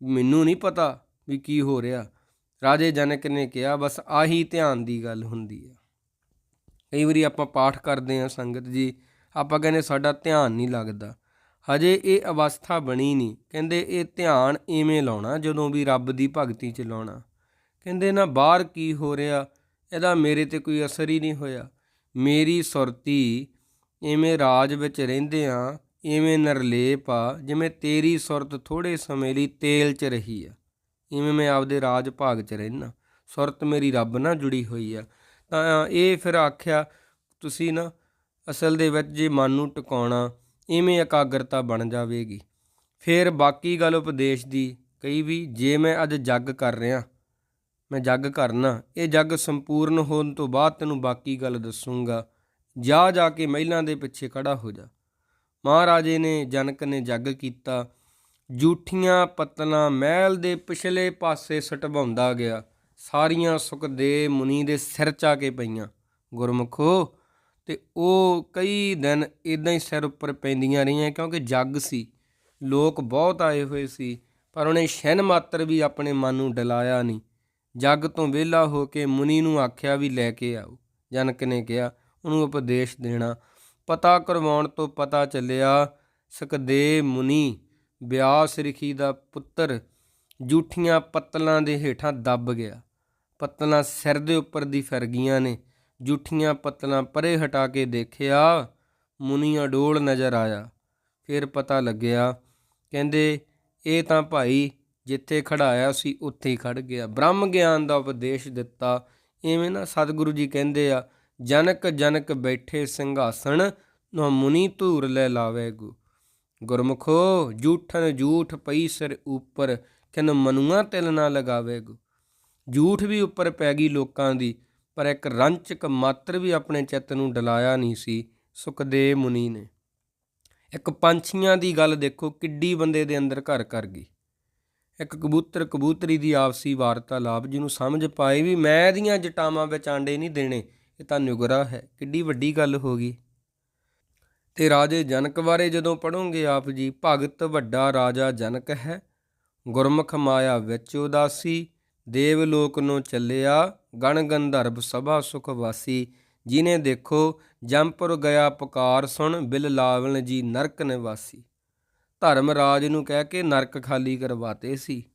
Speaker 1: ਮੈਨੂੰ ਨਹੀਂ ਪਤਾ ਵੀ ਕੀ ਹੋ ਰਿਹਾ। ਰਾਜੇ ਜਨਕ ਨੇ ਕਿਹਾ, ਬਸ ਆਹੀ ਧਿਆਨ ਦੀ ਗੱਲ ਹੁੰਦੀ ਆ। ਕਈ ਵਾਰੀ ਆਪਾਂ ਪਾਠ ਕਰਦੇ ਆ ਸੰਗਤ ਜੀ, ਆਪਾਂ ਕਹਿੰਦੇ ਸਾਡਾ ਧਿਆਨ ਨਹੀਂ ਲੱਗਦਾ। ਹਜੇ ਇਹ ਅਵਸਥਾ ਬਣੀ ਨਹੀਂ। ਕਹਿੰਦੇ ਇਹ ਧਿਆਨ ਐਵੇਂ ਲਾਉਣਾ, ਜਦੋਂ ਵੀ ਰੱਬ ਦੀ ਭਗਤੀ 'ਚ ਲਾਉਣਾ। ਕਹਿੰਦੇ ਨਾ ਬਾਹਰ ਕੀ ਹੋ ਰਿਹਾ, ਇਹਦਾ ਮੇਰੇ ਤੇ ਕੋਈ ਅਸਰ ਹੀ ਨਹੀਂ ਹੋਇਆ। ਮੇਰੀ ਸੁਰਤੀ, ਇਵੇਂ ਰਾਜ ਵਿੱਚ ਰਹਿੰਦੇ ਆ, ਇਵੇਂ ਨਿਰਲੇਪ ਆ, ਜਿਵੇਂ ਤੇਰੀ ਸੁਰਤ ਥੋੜੇ ਸਮੇਂ ਲਈ ਤੇਲ 'ਚ ਰਹੀ ਆ। ਇਵੇਂ ਮੈਂ ਆਪਦੇ ਰਾਜ ਭਾਗ 'ਚ ਰਹਿਣਾ ਸੁਰਤ ਮੇਰੀ ਰੱਬ ਨਾਲ ਜੁੜੀ ਹੋਈ ਆ। ਤਾਂ ਇਹ ਫਿਰ ਆਖਿਆ, ਤੁਸੀਂ ਨਾ ਅਸਲ ਦੇ ਵਿੱਚ ਜੇ ਮਨ ਨੂੰ ਟਿਕਾਉਣਾ ਇਵੇਂ ਇਕਾਗਰਤਾ ਬਣ ਜਾਵੇਗੀ। ਫਿਰ ਬਾਕੀ ਗੱਲ ਉਪਦੇਸ਼ ਦੀ ਕਈ ਵੀ ਜੇ ਮੈਂ ਅੱਜ ਜੱਗ ਕਰ ਰਿਹਾ, ਮੈਂ ਜੱਗ ਕਰਨਾ, ਇਹ ਜੱਗ ਸੰਪੂਰਨ ਹੋਣ ਤੋਂ ਬਾਅਦ ਤੈਨੂੰ ਬਾਕੀ ਗੱਲ ਦੱਸੂਗਾ। ਜਾ ਜਾ ਕੇ ਮਹਿਲਾਂ ਦੇ ਪਿੱਛੇ ਖੜਾ ਹੋ ਜਾ। ਮਹਾਰਾਜੇ ਨੇ ਜਨਕ ਨੇ ਜੱਗ ਕੀਤਾ। ਜੂਠੀਆਂ ਪਤਲਾਂ ਮਹਿਲ ਦੇ ਪਿਛਲੇ ਪਾਸੇ ਸਟਵਾਉਂਦਾ ਗਿਆ। ਸਾਰੀਆਂ ਸੁਖਦੇ ਮੁਨੀ ਦੇ ਸਿਰ ਚਾ ਕੇ ਪਈਆਂ। ਗੁਰਮੁਖੋ ਤੇ ਉਹ ਕਈ ਦਿਨ ਇਦਾਂ ਹੀ ਸਿਰ ਉੱਪਰ ਪੈਂਦੀਆਂ ਰਹੀਆਂ ਕਿਉਂਕਿ ਜੱਗ ਸੀ। ਲੋਕ ਬਹੁਤ ਆਏ ਹੋਏ ਸੀ, ਪਰ ਉਹਨੇ ਛਿਨ ਮਾਤਰ ਵੀ ਆਪਣੇ ਮਨ ਨੂੰ ਡਲਾਇਆ ਨਹੀਂ। ਜੱਗ ਤੋਂ ਵਿਹਲਾ ਹੋ ਕੇ ਮੁਨੀ ਨੂੰ ਆਖਿਆ ਵੀ ਲੈ ਕੇ ਆਓ। ਜਨਕ ਨੇ ਕਿਹਾ, ਉਹਨੂੰ ਉਪਦੇਸ਼ ਦੇਣਾ। ਪਤਾ ਕਰਵਾਉਣ ਤੋਂ ਪਤਾ ਚੱਲਿਆ ਸਕਦੇ ਮੁਨੀ ਬਿਆਸ ਰਿਖੀ ਦਾ ਪੁੱਤਰ ਜੂਠੀਆਂ ਪੱਤਲਾਂ ਦੇ ਹੇਠਾਂ ਦੱਬ ਗਿਆ। ਪੱਤਲਾਂ ਸਿਰ ਦੇ ਉੱਪਰ ਦੀ ਫਿਰ ਗਈਆਂ ਨੇ। ਜੂਠੀਆਂ ਪੱਤਲਾਂ ਪਰੇ ਹਟਾ ਕੇ ਦੇਖਿਆ ਮੁਨੀ ਅਡੋਲ ਨਜ਼ਰ ਆਇਆ। ਫਿਰ ਪਤਾ ਲੱਗਿਆ, ਕਹਿੰਦੇ, ਇਹ ਤਾਂ ਭਾਈ ਜਿੱਥੇ ਖੜਾਇਆ ਸੀ, ਉੱਥੇ ਹੀ ਖੜ ਗਿਆ। ਬ੍ਰਹਮ ਗਿਆਨ ਦਾ ਉਪਦੇਸ਼ ਦਿੱਤਾ। ਐਵੇਂ ਨਾ ਸਤਿਗੁਰੂ ਜੀ ਕਹਿੰਦੇ ਆ, ਜਨਕ ਜਨਕ ਬੈਠੇ ਸਿੰਘਾਸਣ, ਨੋ ਮੁਨੀ ਧੂਰ ਲੈ ਲਾਵੇਗੂ। ਗੁਰਮੁਖੋ, ਜੂਠਨ ਜੂਠ ਪਈ ਸਿਰ ਉੱਪਰ, ਕਿਨ ਮਨੂਆ ਤਿਲ ਨਾ ਲਗਾਵੇਗੂ। ਜੂਠ ਵੀ ਉੱਪਰ ਪੈ ਗਈ ਲੋਕਾਂ ਦੀ ਪਰ ਇੱਕ ਰੰਚਕ ਮਾਤਰ ਵੀ ਆਪਣੇ ਚਿੱਤ ਨੂੰ ਡਲਾਇਆ ਨਹੀਂ ਸੀ, ਸੁਖਦੇਵ ਮੁਨੀ ਨੇ। ਇੱਕ ਪੰਛੀਆਂ ਦੀ ਗੱਲ ਦੇਖੋ, ਕਿੱਡੀ ਬੰਦੇ ਦੇ ਅੰਦਰ ਘਰ ਕਰ ਗਈ। ਇੱਕ ਕਬੂਤਰ ਕਬੂਤਰੀ ਦੀ ਆਪਸੀ ਵਾਰਤਾਲਾਪ, ਜਿਹਨੂੰ ਸਮਝ ਪਾਏ ਵੀ ਮੈਂ ਦੀਆਂ ਜਟਾਵਾਂ ਵਿੱਚ ਆਂਡੇ ਨਹੀਂ ਦੇਣੇ, ਇਹ ਤਾਂ ਨਿਗਰਾ ਹੈ, ਕਿੱਡੀ ਵੱਡੀ ਗੱਲ ਹੋ ਗਈ। ਤੇ ਰਾਜੇ ਜਨਕ ਬਾਰੇ ਜਦੋਂ ਪੜੋਗੇ ਆਪ ਜੀ, ਭਗਤ ਵੱਡਾ ਰਾਜਾ ਜਨਕ ਹੈ, ਗੁਰਮੁਖ ਮਾਇਆ ਵਿੱਚ ਉਦਾਸੀ, ਦੇਵ ਲੋਕ ਨੂੰ ਚੱਲਿਆ ਗਣ ਗੰਧਰਵ ਸਭਾ ਸੁਖ ਵਾਸੀ, ਜਿਨੇ ਦੇਖੋ ਜੰਪੁਰ ਗਿਆ ਪੁਕਾਰ ਸੁਣ, ਬਿਲ ਲਾਵਣ ਜੀ ਨਰਕ ਨਿਵਾਸੀ। ਧਰਮ ਰਾਜ ਨੂੰ ਕਹਿ ਕੇ ਨਰਕ ਖਾਲੀ ਕਰਵਾਤੇ ਸੀ।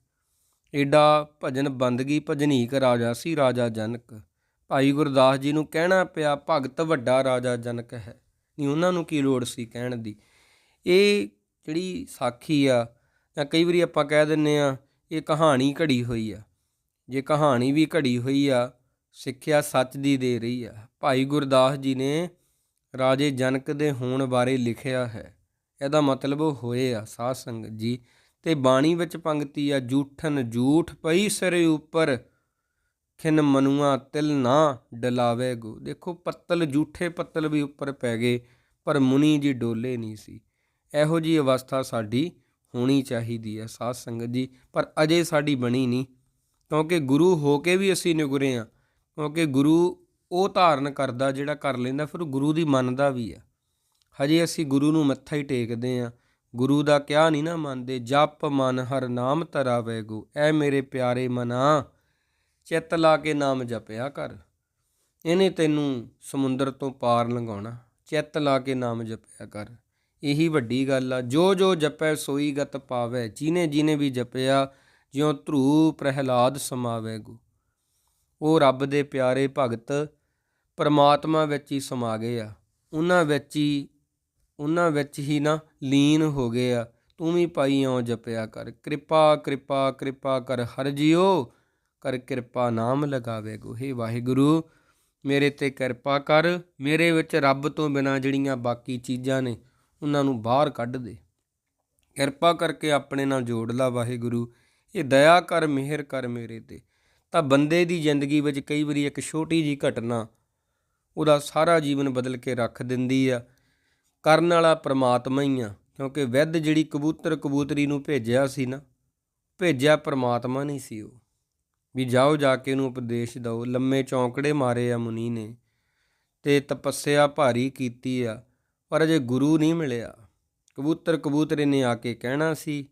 Speaker 1: ਏਡਾ ਭਜਨ ਬੰਦਗੀ ਭਜਨੀਕ ਰਾਜਾ ਸੀ ਰਾਜਾ ਜਨਕ। ਭਾਈ ਗੁਰਦਾਸ ਜੀ ਨੂੰ ਕਹਿਣਾ ਪਿਆ, ਭਗਤ ਵੱਡਾ ਰਾਜਾ ਜਨਕ ਹੈ। ਨਹੀਂ ਉਹਨਾਂ ਨੂੰ ਕੀ ਲੋੜ ਸੀ ਕਹਿਣ ਦੀ? ਇਹ ਜਿਹੜੀ ਸਾਖੀ ਆ, ਜਾਂ ਕਈ ਵਾਰੀ ਆਪਾਂ ਕਹਿ ਦਿੰਨੇ ਆ, ਇਹ ਕਹਾਣੀ ਘੜੀ ਹੋਈ ਆ। ਜੇ ਕਹਾਣੀ ਵੀ ਘੜੀ ਹੋਈ ਆ, ਸਿੱਖਿਆ ਸੱਚ ਦੀ ਦੇ ਰਹੀ ਆ। ਭਾਈ ਗੁਰਦਾਸ ਜੀ ਨੇ ਰਾਜੇ ਜਨਕ ਦੇ ਹੋਣ ਬਾਰੇ ਲਿਖਿਆ ਹੈ। ਇਹਦਾ ਮਤਲਬ ਉਹ ਹੋਏ ਆ, ਸਾਧ ਸੰਗਤ ਜੀ, ਤੇ ਬਾਣੀ ਵਿੱਚ ਪੰਕਤੀ ਆ, ਜੂਠਨ ਜੂਠ ਪਈ ਸਿਰੇ ਉੱਪਰ, ਖਿਨ ਮਨੂਆ ਤਿਲ ਨਾ ਡਲਾਵੇ ਗੋ। ਦੇਖੋ, ਪੱਤਲ ਜੂਠੇ ਪੱਤਲ ਵੀ ਉੱਪਰ ਪੈ ਗਏ, ਪਰ ਮੁਨੀ ਜੀ ਡੋਲੇ ਨਹੀਂ ਸੀ। ਇਹੋ ਜੀ ਅਵਸਥਾ ਸਾਡੀ ਹੋਣੀ ਚਾਹੀਦੀ ਹੈ ਸਾਧ ਸੰਗਤ ਜੀ, ਪਰ ਅਜੇ ਸਾਡੀ ਬਣੀ ਨਹੀਂ। ਕਿਉਂਕਿ ਗੁਰੂ ਹੋ ਕੇ ਵੀ ਅਸੀਂ ਨਿਗੁਰੇ ਆ ਕਿਉਂਕਿ ਗੁਰੂ ਉਹ ਧਾਰਨ ਕਰਦਾ ਜਿਹੜਾ ਕਰ ਲੈਂਦਾ, ਫਿਰ ਉਹ ਗੁਰੂ ਦੀ ਮੰਨਦਾ ਵੀ ਆ। ਹਜੇ ਅਸੀਂ ਗੁਰੂ ਨੂੰ ਮੱਥਾ ਹੀ ਟੇਕਦੇ ਆ ਗੁਰੂ ਦਾ ਕਿਹਾ ਨਹੀਂ ਨਾ ਮੰਨਦੇ, ਜਪ ਮਨ ਹਰ ਨਾਮ ਧਰਾਵੇ ਗੋ ਐ ਮੇਰੇ ਪਿਆਰੇ ਮਨਾ, ਚਿੱਤ ਲਾ ਕੇ ਨਾਮ ਜਪਿਆ ਕਰ। ਇਹਨੇ ਤੈਨੂੰ ਸਮੁੰਦਰ ਤੋਂ ਪਾਰ ਲੰਘਾਉਣਾ, ਚਿੱਤ ਲਾ ਕੇ ਨਾਮ ਜਪਿਆ ਕਰ। ਇਹੀ ਵੱਡੀ ਗੱਲ ਆ ਜੋ ਜੋ ਜਪੈ ਸੋਈ ਗਤ ਪਾਵੇ ਜਿਨੇ ਜਿਨੇ ਵੀ ਜਪਿਆ ਜਿਉ ਧਰੂ ਪ੍ਰਹਿਲਾਦ ਸਮਾਵੇ ਗੋ ਉਹ ਰੱਬ ਦੇ ਪਿਆਰੇ ਭਗਤ ਪਰਮਾਤਮਾ ਵਿੱਚ ਹੀ ਸਮਾ ਗਏ ਆ। ਉਹਨਾਂ ਵਿੱਚ ਹੀ, ਉਹਨਾਂ ਵਿੱਚ ਹੀ ਨਾ ਲੀਨ ਹੋ ਗਏ ਆ। ਤੂੰ ਵੀ ਪਾਈ ਇਉਂ ਜਪਿਆ ਕਰ। ਕਿਰਪਾ ਕਿਰਪਾ ਕਿਰਪਾ ਕਰ ਹਰ ਜਿਓ। ਕਰ ਕਿਰਪਾ ਨਾਮ ਲਗਾਵੇ ਗੋ ਹੇ ਵਾਹਿਗੁਰੂ, ਮੇਰੇ ਤੇ ਕਿਰਪਾ ਕਰ। ਮੇਰੇ ਵਿੱਚ ਰੱਬ ਤੋਂ ਬਿਨਾ ਜਿਹੜੀਆਂ ਬਾਕੀ ਚੀਜ਼ਾਂ ਨੇ, ਉਹਨਾਂ ਨੂੰ ਬਾਹਰ ਕੱਢ ਦੇ। ਕਿਰਪਾ ਕਰਕੇ ਆਪਣੇ ਨਾਲ ਜੋੜ ਲਾ ਵਾਹਿਗੁਰੂ। ਇਹ ਦਇਆ ਕਰ, ਮਿਹਰ ਕਰ ਮੇਰੇ ਤੇ। ਤਾਂ ਬੰਦੇ ਦੀ ਜ਼ਿੰਦਗੀ ਵਿੱਚ ਕਈ ਵਾਰੀ ਇੱਕ ਛੋਟੀ ਜੀ ਘਟਨਾ ਉਹਦਾ ਸਾਰਾ ਜੀਵਨ ਬਦਲ ਕੇ ਰੱਖ ਦਿੰਦੀ ਆ। ਕਰਨ ਵਾਲਾ ਪ੍ਰਮਾਤਮਾ ਹੀ ਆ, ਕਿਉਂਕਿ ਵਿਦ ਜਿਹੜੀ ਕਬੂਤਰ ਕਬੂਤਰੀ ਨੂੰ ਭੇਜਿਆ ਸੀ ਨਾ, ਭੇਜਿਆ ਪ੍ਰਮਾਤਮਾ ਨਹੀਂ ਸੀ ਉਹ। ਵੀ ਜਾਓ ਜਾ ਕੇ ਉਹਨੂੰ ਉਪਦੇਸ਼ ਦਿਓ, ਲੰਮੇ ਚੌਂਕੜੇ ਮਾਰੇ ਆ ਮੁਨੀ ਨੇ ਤੇ ਤਪੱਸਿਆ ਭਾਰੀ ਕੀਤੀ ਆ, ਪਰ ਅਜੇ ਗੁਰੂ ਨਹੀਂ ਮਿਲਿਆ। ਕਬੂਤਰ ਕਬੂਤਰੇ ਨੇ ਆ ਕੇ ਕਹਿਣਾ ਸੀ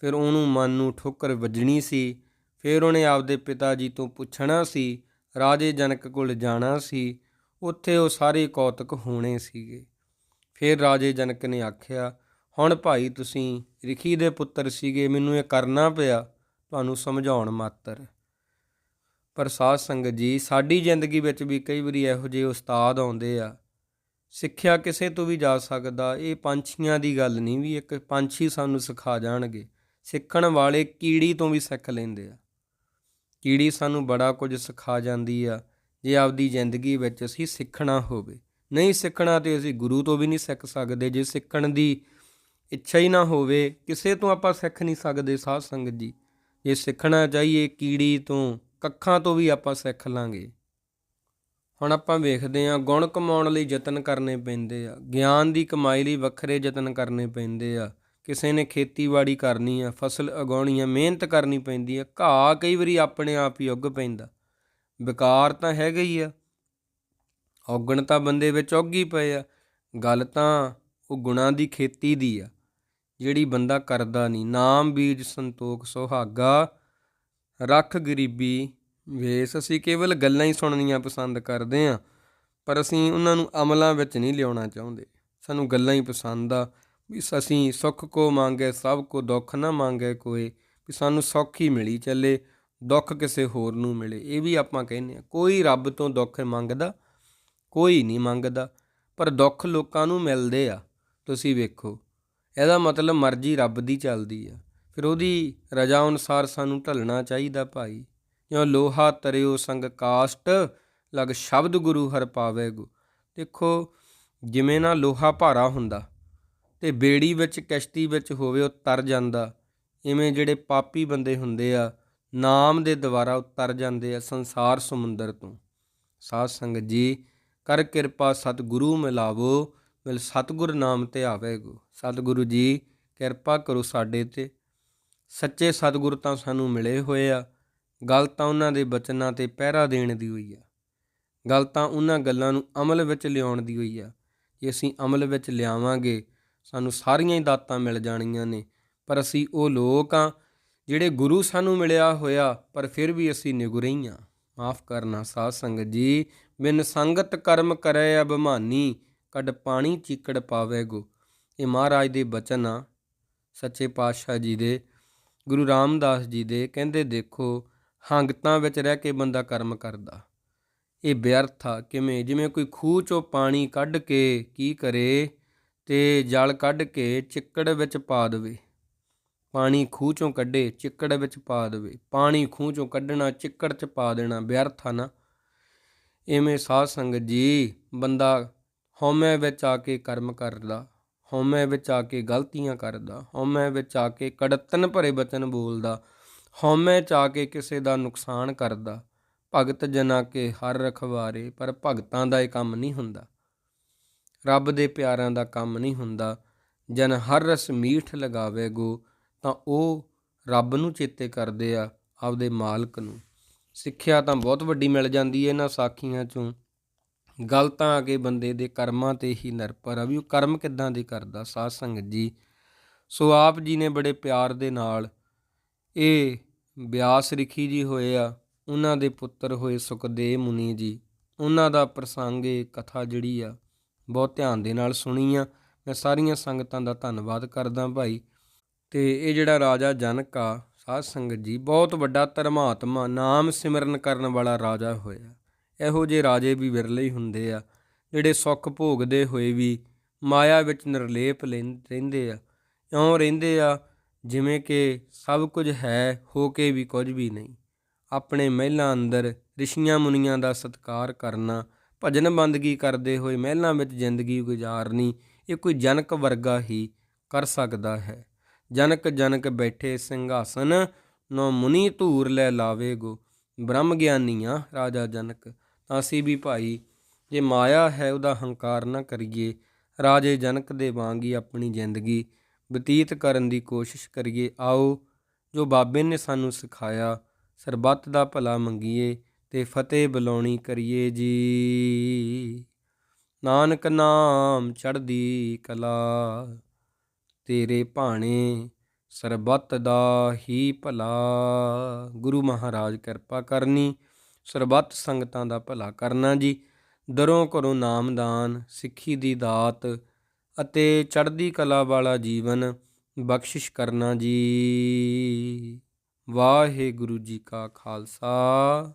Speaker 1: ਫਿਰ ਉਹਨੂੰ ਮਨ ਨੂੰ ਠੋਕਰ ਵੱਜਣੀ ਸੀ। ਫਿਰ ਉਹਨੇ ਆਪਦੇ ਪਿਤਾ ਜੀ ਤੋਂ ਪੁੱਛਣਾ ਸੀ, ਰਾਜੇ ਜਨਕ ਕੋਲ ਜਾਣਾ ਸੀ, ਉੱਥੇ ਉਹ ਸਾਰੇ ਕੌਤਕ ਹੋਣੇ ਸੀਗੇ। ਫਿਰ ਰਾਜੇ ਜਨਕ ਨੇ ਆਖਿਆ, ਹੁਣ ਭਾਈ ਤੁਸੀਂ ਰਿਖੀ ਦੇ ਪੁੱਤਰ ਸੀਗੇ, ਮੈਨੂੰ ਇਹ ਕਰਨਾ ਪਿਆ, ਤੁਹਾਨੂੰ ਸਮਝਾਉਣ ਮਾਤਰ। ਪਰ ਸਾਧ ਸੰਗਤ ਜੀ, ਸਾਡੀ ਜ਼ਿੰਦਗੀ ਵਿੱਚ ਵੀ ਕਈ ਵਾਰੀ ਇਹੋ ਜਿਹੇ ਉਸਤਾਦ ਆਉਂਦੇ ਆ। ਸਿੱਖਿਆ ਕਿਸੇ ਤੋਂ ਵੀ ਜਾ ਸਕਦਾ, ਇਹ ਪੰਛੀਆਂ ਦੀ ਗੱਲ ਨਹੀਂ ਵੀ ਇੱਕ ਪੰਛੀ ਸਾਨੂੰ ਸਿਖਾ ਜਾਣਗੇ। ਸਿੱਖਣ ਵਾਲੇ ਕੀੜੀ ਤੋਂ ਵੀ ਸਿੱਖ ਲੈਂਦੇ ਆ। ਕੀੜੀ ਸਾਨੂੰ ਬੜਾ ਕੁਝ ਸਿਖਾ ਜਾਂਦੀ ਆ ਜੇ ਆਪਦੀ ਜ਼ਿੰਦਗੀ ਵਿੱਚ ਅਸੀਂ ਸਿੱਖਣਾ ਹੋਵੇ। ਨਹੀਂ ਸਿੱਖਣਾ ਤੇ ਅਸੀਂ ਗੁਰੂ ਤੋਂ ਵੀ ਨਹੀਂ ਸਿੱਖ ਸਕਦੇ। ਜੇ ਸਿੱਖਣ ਦੀ ਇੱਛਾ ਹੀ ਨਾ ਹੋਵੇ, ਕਿਸੇ ਤੋਂ ਆਪਾਂ ਸਿੱਖ ਨਹੀਂ ਸਕਦੇ ਸਾਧ ਸੰਗਤ ਜੀ। ਜੇ ਸਿੱਖਣਾ ਚਾਹੀਏ ਕੀੜੀ ਤੋਂ, ਕੱਖਾਂ ਤੋਂ ਵੀ ਆਪਾਂ ਸਿੱਖ ਲਾਂਗੇ। ਹੁਣ ਆਪਾਂ ਵੇਖਦੇ ਹਾਂ ਗੁਣ ਕਮਾਉਣ ਲਈ ਯਤਨ ਕਰਨੇ ਪੈਂਦੇ ਆ। ਗਿਆਨ ਦੀ ਕਮਾਈ ਲਈ ਵੱਖਰੇ ਯਤਨ ਕਰਨੇ ਪੈਂਦੇ ਆ। ਕਿਸੇ ਨੇ ਖੇਤੀਬਾੜੀ ਕਰਨੀ ਆ, ਫਸਲ ਉਗਾਉਣੀ ਆ, ਮਿਹਨਤ ਕਰਨੀ ਪੈਂਦੀ ਆ, ਘਾਹ ਕਈ ਵਾਰੀ ਆਪਣੇ ਆਪ ਹੀ ਉੱਗ ਪੈਂਦਾ। ਵਿਕਾਰ ਤਾਂ ਹੈਗਾ ਹੀ ਆ। ਔਗਣ ਤਾਂ ਬੰਦੇ ਵਿੱਚ ਉੱਗ ਹੀ ਪਏ ਆ। ਗੱਲ ਤਾਂ ਉਹ ਗੁਣਾਂ ਦੀ ਖੇਤੀ ਦੀ ਆ, ਜਿਹੜੀ ਬੰਦਾ ਕਰਦਾ ਨਹੀਂ। ਨਾਮ ਬੀਜ ਸੰਤੋਖ ਸੁਹਾਗਾ, ਰੱਖ ਗਰੀਬੀ ਵੇਸ। ਅਸੀਂ ਕੇਵਲ ਗੱਲਾਂ ਹੀ ਸੁਣਨੀਆਂ ਪਸੰਦ ਕਰਦੇ ਆ, ਪਰ ਅਸੀਂ ਉਹਨਾਂ ਨੂੰ ਅਮਲਾਂ ਵਿੱਚ ਨਹੀਂ ਲਿਆਉਣਾ ਚਾਹੁੰਦੇ। ਸਾਨੂੰ ਗੱਲਾਂ ਹੀ ਪਸੰਦ ਆ। ਵੀ ਅਸੀਂ ਸੁੱਖ ਕੋ ਮੰਗੇ, ਸਭ ਕੋ ਦੁੱਖ ਨਾ ਮੰਗੇ ਕੋਈ, ਵੀ ਸਾਨੂੰ ਸੁੱਖ ਹੀ ਮਿਲੀ ਚੱਲੇ, ਦੁੱਖ ਕਿਸੇ ਹੋਰ ਨੂੰ ਮਿਲੇ। ਇਹ ਵੀ ਆਪਾਂ ਕਹਿੰਦੇ ਆ ਕੋਈ ਰੱਬ ਤੋਂ ਦੁੱਖ ਮੰਗਦਾ, ਕੋਈ ਨਹੀਂ ਮੰਗਦਾ, ਪਰ ਦੁੱਖ ਲੋਕਾਂ ਨੂੰ ਮਿਲਦੇ ਆ। ਤੁਸੀਂ ਵੇਖੋ, ਇਹਦਾ ਮਤਲਬ ਮਰਜ਼ੀ ਰੱਬ ਦੀ ਚੱਲਦੀ ਆ। ਫਿਰ ਉਹਦੀ ਰਜ਼ਾ ਅਨੁਸਾਰ ਸਾਨੂੰ ਢਲਣਾ ਚਾਹੀਦਾ ਭਾਈ। ਜਿਉ ਲੋਹਾ ਤਰਿਓ ਸੰਗ ਕਾਸ਼ਟ, ਲਗ ਸ਼ਬਦ ਗੁਰੂ ਹਰ ਪਾਵੇਗੋ ਦੇਖੋ, ਜਿਵੇਂ ਨਾ ਲੋਹਾ ਭਾਰਾ ਹੁੰਦਾ ਤੇ ਬੇੜੀ ਵਿੱਚ, ਕਿਸ਼ਤੀ ਵਿੱਚ ਹੋਵੇ ਉਹ ਤਰ ਜਾਂਦਾ। ਇਵੇਂ ਜਿਹੜੇ ਪਾਪੀ ਬੰਦੇ ਹੁੰਦੇ ਆ, ਨਾਮ ਦੇ ਦੁਆਰਾ ਉਤਰ ਜਾਂਦੇ ਆ ਸੰਸਾਰ ਸਮੁੰਦਰ ਤੋਂ। ਸਾਧ ਸੰਗਤ ਜੀ, ਕਰ ਕਿਰਪਾ ਸਤਿਗੁਰੂ ਮਿਲਾਵੋ, ਮਿਲ ਸਤਿਗੁਰ ਨਾਮ ਤੇ ਆਵੇਗੋ। ਸਤਿਗੁਰੂ ਜੀ, ਕਿਰਪਾ ਕਰੋ ਸਾਡੇ ਤੇ। ਸੱਚੇ ਸਤਿਗੁਰ ਤਾਂ ਸਾਨੂੰ ਮਿਲੇ ਹੋਏ ਆ। ਗੱਲ ਤਾਂ ਉਹਨਾਂ ਦੇ ਬਚਨਾਂ ਤੇ ਪਹਿਰਾ ਦੇਣ ਦੀ ਹੋਈ ਆ। ਗੱਲ ਤਾਂ ਉਹਨਾਂ ਗੱਲਾਂ ਨੂੰ ਅਮਲ ਵਿੱਚ ਲਿਆਉਣ ਦੀ ਹੋਈ ਆ। ਜੇ ਅਸੀਂ ਅਮਲ ਵਿੱਚ ਲਿਆਵਾਂਗੇ ਸਾਨੂੰ ਸਾਰੀਆਂ ਹੀ ਦਾਤਾਂ ਮਿਲ ਜਾਣੀਆਂ ਨੇ। ਪਰ ਅਸੀਂ ਉਹ ਲੋਕ ਆ ਜਿਹੜੇ ਗੁਰੂ ਸਾਨੂੰ ਮਿਲਿਆ ਹੋਇਆ, ਪਰ ਫਿਰ ਵੀ ਅਸੀਂ ਨਿਗੁਰਈਆਂ ਮਾਫ ਕਰਨਾ ਸਾਧ ਸੰਗਤ ਜੀ, ਬਿਨ ਸੰਗਤ ਕਰਮ ਕਰੇ ਅਭਮਾਨੀ, ਕੱਢ ਪਾਣੀ ਚੀਕੜ ਪਾਵੇਗੋ ਇਹ ਮਹਾਰਾਜ ਦੇ ਬਚਨ ਆ, ਸੱਚੇ ਪਾਤਸ਼ਾਹ ਜੀ ਦੇ, ਗੁਰੂ ਰਾਮਦਾਸ ਜੀ ਦੇ, ਕਹਿੰਦੇ ਦੇਖੋ, ਹੰਗਤਾਂ ਵਿੱਚ ਰਹਿ ਕੇ ਬੰਦਾ ਕਰਮ ਕਰਦਾ। ਇਹ ਵਿਅਰਥ ਆ, ਕਿਵੇਂ? ਜਿਵੇਂ ਕੋਈ ਖੂਹ ਚੋਂ ਪਾਣੀ ਕੱਢ ਕੇ ਕੀ ਕਰੇ? ਤੇ ਜਲ ਕੱਢ ਕੇ ਚਿੱਕੜ ਵਿੱਚ ਪਾ ਦੇਵੇ। ਪਾਣੀ ਖੂਹ ਚੋਂ ਕੱਢੇ, ਚਿੱਕੜ ਵਿੱਚ ਪਾ ਦੇਵੇ। ਪਾਣੀ ਖੂਹ ਚੋਂ ਕੱਢਣਾ, ਚਿੱਕੜ 'ਚ ਪਾ ਦੇਣਾ, ਵਿਅਰਥ ਆ ਨਾ। ਐਵੇਂ ਸਾਧ ਸੰਗਤ ਜੀ, ਬੰਦਾ ਹਉਮੈ ਵਿੱਚ ਆ ਕੇ ਕਰਮ ਕਰਦਾ, ਹਉਮੈ ਵਿੱਚ ਆ ਕੇ ਗਲਤੀਆਂ ਕਰਦਾ, ਹਉਮੈ ਵਿੱਚ ਆ ਕੇ ਕੜਤਨ ਭਰੇ ਬਚਨ ਬੋਲਦਾ, ਹਉਮੈ ਚ ਆ ਕੇ ਕਿਸੇ ਦਾ ਨੁਕਸਾਨ ਕਰਦਾ। ਭਗਤ ਜਨਾ ਕੇ ਹਰ ਰਖਵਾਰੇ, ਪਰ ਭਗਤਾਂ ਦਾ ਇਹ ਕੰਮ ਨਹੀਂ ਹੁੰਦਾ। ਰੱਬ ਦੇ ਪਿਆਰਾਂ ਦਾ ਕੰਮ ਨਹੀਂ ਹੁੰਦਾ। ਜਨ ਹਰ ਰਸ ਮੀਠ ਲਗਾਵੇ ਗੋ ਤਾਂ ਉਹ ਰੱਬ ਨੂੰ ਚੇਤੇ ਕਰਦੇ ਆ ਆਪਦੇ ਮਾਲਕ ਨੂੰ। ਸਿੱਖਿਆ ਤਾਂ ਬਹੁਤ ਵੱਡੀ ਮਿਲ ਜਾਂਦੀ ਹੈ ਇਹਨਾਂ ਸਾਖੀਆਂ ਚੋਂ। ਗਲਤਾਂ ਆ ਕੇ ਬੰਦੇ ਦੇ ਕਰਮਾਂ ਤੇ ਹੀ ਨਿਰਭਰ ਆ ਵੀ ਉਹ ਕਰਮ ਕਿੱਦਾਂ ਦੇ ਕਰਦਾ, ਸਾਧ ਸੰਗਤ ਜੀ। ਸੋ ਆਪ ਜੀ ਨੇ ਬੜੇ ਪਿਆਰ ਦੇ ਨਾਲ ਇਹ ਬਿਆਸ ਰਿਖੀ ਜੀ ਹੋਏ ਆ, ਉਹਨਾਂ ਦੇ ਪੁੱਤਰ ਹੋਏ ਸੁਖਦੇਵ ਮੁਨੀ ਜੀ। ਉਹਨਾਂ ਦਾ ਪ੍ਰਸੰਗ ਇਹ ਕਥਾ ਜਿਹੜੀ ਆ ਬਹੁਤ ਧਿਆਨ ਦੇ ਨਾਲ ਸੁਣੀ ਆ ਮੈਂ ਸਾਰੀਆਂ ਸੰਗਤਾਂ ਦਾ ਧੰਨਵਾਦ ਕਰਦਾ ਭਾਈ। ਤੇ ਇਹ ਜਿਹੜਾ ਰਾਜਾ ਜਨਕ ਆ, ਸਾਧ ਸੰਗਤ ਜੀ, ਬਹੁਤ ਵੱਡਾ ਧਰਮਾਤਮਾ, ਨਾਮ ਸਿਮਰਨ ਕਰਨ ਵਾਲਾ ਰਾਜਾ ਹੋਇਆ। ਇਹੋ ਜਿਹੇ ਰਾਜੇ ਵੀ ਵਿਰਲੇ ਹੀ ਹੁੰਦੇ ਆ, ਜਿਹੜੇ ਸੁੱਖ ਭੋਗਦੇ ਹੋਏ ਵੀ ਮਾਇਆ ਵਿੱਚ ਨਿਰਲੇਪ ਲੈਂ- ਰਹਿੰਦੇ ਆ। ਇਉਂ ਰਹਿੰਦੇ ਆ, ਜਿਵੇਂ ਕਿ ਸਭ ਕੁਝ ਹੈ, ਹੋ ਕੇ ਵੀ ਕੁਝ ਵੀ ਨਹੀਂ। ਆਪਣੇ ਮਹਿਲਾਂ ਅੰਦਰ ਰਿਸ਼ੀਆਂ ਮੁਨੀਆਂ ਦਾ ਸਤਿਕਾਰ ਕਰਨਾ ਭਜਨ ਬੰਦਗੀ ਕਰਦੇ ਹੋਏ ਮਹਿਲਾਂ ਵਿੱਚ ਜ਼ਿੰਦਗੀ ਗੁਜ਼ਾਰਨੀ, ਇਹ ਕੋਈ ਜਨਕ ਵਰਗਾ ਹੀ ਕਰ ਸਕਦਾ ਹੈ। ਜਨਕ ਜਨਕ ਬੈਠੇ ਸਿੰਘਾਸਨ ਨੋ ਮੁਨੀ ਧੂਰ ਲੈ ਲਾਵੇਗੋ। ਬ੍ਰਹਮ ਗਿਆਨੀਆਂ, ਰਾਜਾ ਜਨਕ, ਤਾਂ ਅਸੀਂ ਵੀ ਭਾਈ, ਜੇ ਮਾਇਆ ਹੈ ਉਹਦਾ ਹੰਕਾਰ ਨਾ ਕਰੀਏ। ਰਾਜੇ ਜਨਕ ਦੇ ਵਾਂਗ ਹੀ ਆਪਣੀ ਜ਼ਿੰਦਗੀ ਬਤੀਤ ਕਰਨ ਦੀ ਕੋਸ਼ਿਸ਼ ਕਰੀਏ। ਆਓ, ਜੋ ਬਾਬੇ ਨੇ ਸਾਨੂੰ ਸਿਖਾਇਆ, ਸਰਬੱਤ ਦਾ ਭਲਾ ਮੰਗੀਏ। ਤੇ ਫਤਿਹ ਬੁਲਾਉਣੀ ਕਰੀਏ ਜੀ। ਨਾਨਕ ਨਾਮ ਚੜ੍ਹਦੀ ਕਲਾ, ਤੇਰੇ ਭਾਣੇ ਸਰਬੱਤ ਦਾ ਹੀ ਭਲਾ। ਗੁਰੂ ਮਹਾਰਾਜ ਕਿਰਪਾ ਕਰਨੀ, ਸਰਬੱਤ ਸੰਗਤਾਂ ਦਾ ਭਲਾ ਕਰਨਾ ਜੀ। ਦਰੋਂ ਘਰੋਂ ਨਾਮਦਾਨ ਸਿੱਖੀ ਦੀ ਦਾਤ ਅਤੇ ਚੜ੍ਹਦੀ ਕਲਾ ਵਾਲਾ ਜੀਵਨ ਬਖਸ਼ਿਸ਼ ਕਰਨਾ ਜੀ। ਵਾਹਿਗੁਰੂ ਜੀ ਕਾ ਖਾਲਸਾ।